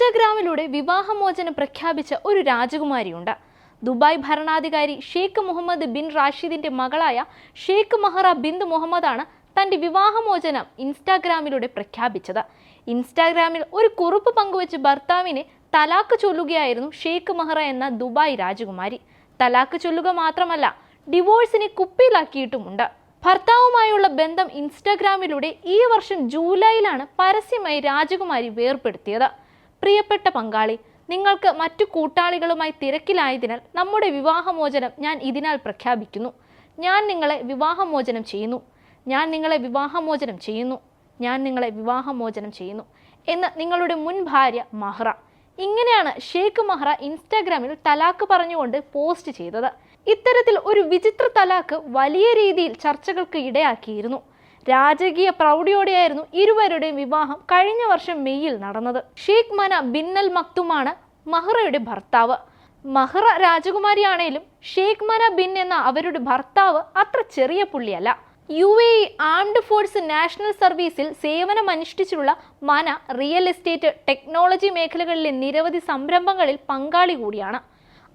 ഇൻസ്റ്റാഗ്രാമിലൂടെ വിവാഹമോചനം പ്രഖ്യാപിച്ച ഒരു രാജകുമാരിയുണ്ട്. ദുബായ് ഭരണാധികാരി ഷെയ്ഖ് മുഹമ്മദ് ബിൻ റാഷിദിന്റെ മകളായ ഷെയ്ഖ് മഹറ ബിന്ദ് മുഹമ്മദാണ് തന്റെ വിവാഹമോചനം ഇൻസ്റ്റാഗ്രാമിലൂടെ പ്രഖ്യാപിച്ചത്. ഇൻസ്റ്റാഗ്രാമിൽ ഒരു കുറിപ്പ് പങ്കുവച്ച് ഭർത്താവിനെ തലാക്ക് ചൊല്ലുകയായിരുന്നു ഷെയ്ഖ് മഹറ എന്ന ദുബായ് രാജകുമാരി. തലാക്ക് ചൊല്ലുക മാത്രമല്ല ഡിവോഴ്സിനെ കുപ്പിയിലാക്കിയിട്ടുമുണ്ട്. ഭർത്താവുമായുള്ള ബന്ധം ഇൻസ്റ്റാഗ്രാമിലൂടെ ഈ വർഷം ജൂലൈയിലാണ് പരസ്യമായി രാജകുമാരി വേർപെടുത്തിയത് പ്രിയപ്പെട്ട പങ്കാളി നിങ്ങൾക്ക് മറ്റു കൂട്ടാളികളുമായി തിരക്കിലായതിനാൽ നമ്മുടെ വിവാഹമോചനം ഞാൻ ഇതിനാൽ പ്രഖ്യാപിക്കുന്നു. ഞാൻ നിങ്ങളെ വിവാഹമോചനം ചെയ്യുന്നു. ഞാൻ നിങ്ങളെ വിവാഹമോചനം ചെയ്യുന്നു. ഞാൻ നിങ്ങളെ വിവാഹമോചനം ചെയ്യുന്നു. എന്ന് നിങ്ങളുടെ മുൻ ഭാര്യ മഹ്റ. ഇങ്ങനെയാണ് ഷെയ്ഖ് മഹ്റ ഇൻസ്റ്റാഗ്രാമിൽ തലാക്ക് പറഞ്ഞുകൊണ്ട് പോസ്റ്റ് ചെയ്തത്. ഇത്തരത്തിൽ ഒരു വിചിത്ര തലാക്ക് വലിയ രീതിയിൽ ചർച്ചകൾക്ക് ഇടയാക്കിയിരുന്നു. രാജകീയ പ്രൗഢിയോടെയായിരുന്നു ഇരുവരുടെയും വിവാഹം കഴിഞ്ഞ വർഷം മെയ്യിൽ നടന്നത്. ഷെയ്ഖ് മന ബിന്നൽ മക്തുമാണ് മഹ്റയുടെ ഭർത്താവ്. മഹ്റ രാജകുമാരിയാണേലും ഷെയ്ഖ് മന ബിൻ എന്ന അവരുടെ ഭർത്താവ് അത്ര ചെറിയ പുള്ളിയല്ല. U A armed force national സർവീസിൽ സേവനം സേവനമനുഷ്ഠിച്ചുള്ള മന റിയൽ എസ്റ്റേറ്റ് ടെക്നോളജി മേഖലകളിലെ നിരവധി സംരംഭങ്ങളിൽ പങ്കാളി കൂടിയാണ്.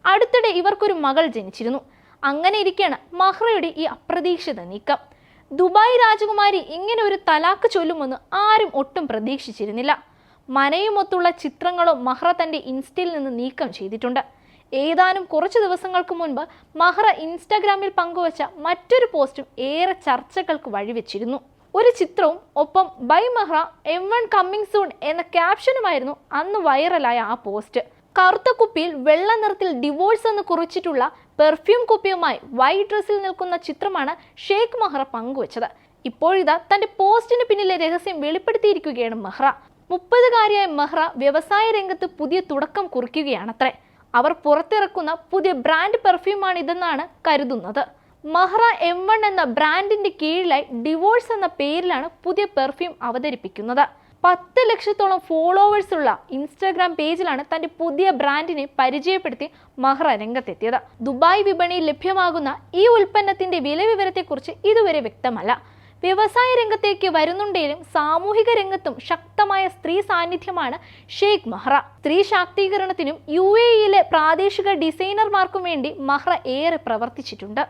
അടുത്തിടെ ഇവർക്കൊരു മകൾ ജനിച്ചിരുന്നു. അങ്ങനെ ഇരിക്കെയാണ് മഹ്റയുടെ ഈ അപ്രതീക്ഷിത നീക്കം. ദുബായ് രാജകുമാരി ഇങ്ങനെ ഒരു തലാക്ക് ചൊല്ലുമെന്ന് ആരും ഒട്ടും പ്രതീക്ഷിച്ചിരുന്നില്ല. മനയുമൊത്തുള്ള ചിത്രങ്ങളും മഹ്റ തന്റെ ഇൻസ്റ്റയിൽ നിന്ന് നീക്കം ചെയ്തിട്ടുണ്ട്. ഏതാനും കുറച്ച് ദിവസങ്ങൾക്ക് മുൻപ് മഹ്റ ഇൻസ്റ്റാഗ്രാമിൽ പങ്കുവച്ച മറ്റൊരു പോസ്റ്റും ഏറെ ചർച്ചകൾക്ക് വഴിവെച്ചിരുന്നു. ഒരു ചിത്രവും ഒപ്പം by Mahra M one coming soon എന്ന ക്യാപ്ഷനുമായിരുന്നു അന്ന് വൈറലായ ആ പോസ്റ്റ്. കറുത്ത കുപ്പിയിൽ വെള്ള നിറത്തിൽ ഡിവോഴ്സ് എന്ന് കുറിച്ചിട്ടുള്ള പെർഫ്യൂം കുപ്പിയുമായി വൈറ്റ് ഡ്രസ്സിൽ നിൽക്കുന്ന ചിത്രമാണ് ഷെയ്ഖ് മഹ്റ പങ്കുവച്ചത്. ഇപ്പോഴിതാ തന്റെ പോസ്റ്റിന് പിന്നിലെ രഹസ്യം വെളിപ്പെടുത്തിയിരിക്കുകയാണ് മെഹ്റ. മുപ്പതുകാരിയായ മെഹ്റ വ്യവസായ രംഗത്ത് പുതിയ തുടക്കം കുറിക്കുകയാണത്രേ. അവർ പുറത്തിറക്കുന്ന പുതിയ ബ്രാൻഡ് പെർഫ്യൂമാണ് ഇതെന്നാണ് കരുതുന്നത്. മഹ്റ എം വൺ എന്ന ബ്രാൻഡിന്റെ കീഴിലായി ഡിവോഴ്സ് എന്ന പേരിലാണ് പുതിയ പെർഫ്യൂം അവതരിപ്പിക്കുന്നത്. പത്ത് ലക്ഷത്തോളം ഫോളോവേഴ്സ് ഉള്ള ഇൻസ്റ്റാഗ്രാം പേജിലാണ് തന്റെ പുതിയ ബ്രാൻഡിനെ പരിചയപ്പെടുത്തി മഹ്റ രംഗത്തെത്തിയത്. ദുബായ് വിപണിയിൽ ലഭ്യമാകുന്ന ഈ ഉൽപ്പന്നത്തിന്റെ വില വിവരത്തെക്കുറിച്ച് ഇതുവരെ വ്യക്തമല്ല. വ്യവസായ രംഗത്തേക്ക് വരുന്നുണ്ടെങ്കിലും സാമൂഹിക രംഗത്തും ശക്തമായ സ്ത്രീ സാന്നിധ്യമാണ് ഷെയ്ഖ് മഹ്റ. സ്ത്രീ ശാക്തീകരണത്തിനും യു എ ഇയിലെ പ്രാദേശിക ഡിസൈനർമാർക്കും വേണ്ടി മഹ്റ ഏറെ പ്രവർത്തിച്ചിട്ടുണ്ട്.